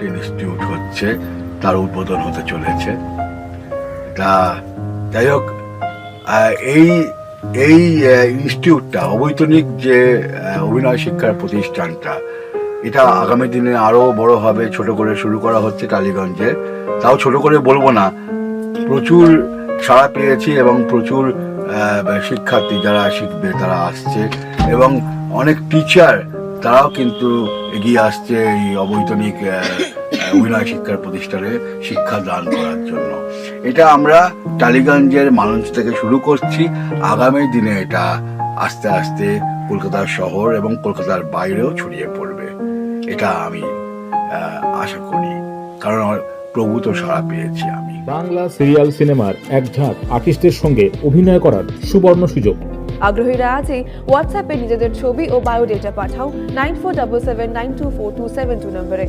চলছে তার উদ্বোধন হতে চলেছে। তা যাই হোক এই এই ইনস্টিটিউটটা অবৈতনিক যে অভিনয় শিক্ষার প্রতিষ্ঠানটা, এটা আগামী দিনে আরও বড় হবে, ছোট করে শুরু করা হচ্ছে টালিগঞ্জে। তাও ছোট করে বলব না, প্রচুর সাড়া পেয়েছি এবং প্রচুর শিক্ষার্থী যারা শিখবে তারা আসছে এবং অনেক টিচার তারাও কিন্তু এগিয়ে আসছে এই অবৈতনিক আহ, শিক্ষার প্রতিষ্ঠানে শিক্ষা দান করার জন্য। এটা আমরা টালিগঞ্জের মানুষ থেকে শুরু করছি। আগামী দিনে এটা আস্তে আস্তে কলকাতার শহর এবং কলকাতার বাইরেও ছড়িয়ে পড়বে। এটা আমি আহ, আশা করি। কারণ আমার প্রভূত সাড়া পেয়েছি আমি। বাংলা সিরিয়াল সিনেমার এক ঝাঁক আর্টিস্টের সঙ্গে অভিনয় করার সুবর্ণ সুযোগ। আগ্রহীরা আজই হোয়াটসঅ্যাপে নিজেদের ছবি ও বায়োডেটা পাঠাও nine four double seven nine two four two seven two নম্বরে।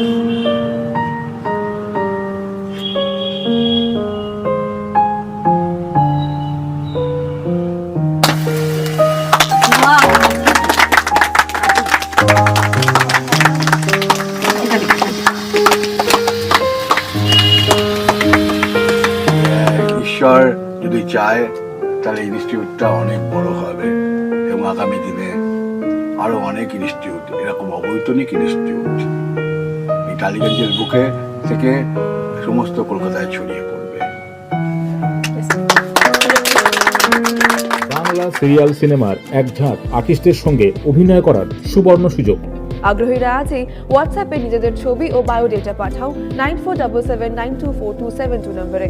ঈশ্বর যদি চায় তাহলে ইনস্টিটিউটটা অনেক বড় হবে। এবং আগামী দিনে আরও অনেক ইনস্টিটিউট এরকম অবৈতনিক ইনস্টিটিউট এই টালিগঞ্জের বুকে থেকে সমস্ত কলকাতায় ছড়িয়ে পড়বে। বাংলা সিরিয়াল সিনেমার এক ঝাঁক আর্টিস্টের সঙ্গে অভিনয় করার সুবর্ণ সুযোগ। আগ্রহীরা আজই হোয়াটসঅ্যাপে নিজেদের ছবি ও বায়োডেটা পাঠাও nine four double seven nine two four two seven two নম্বরে।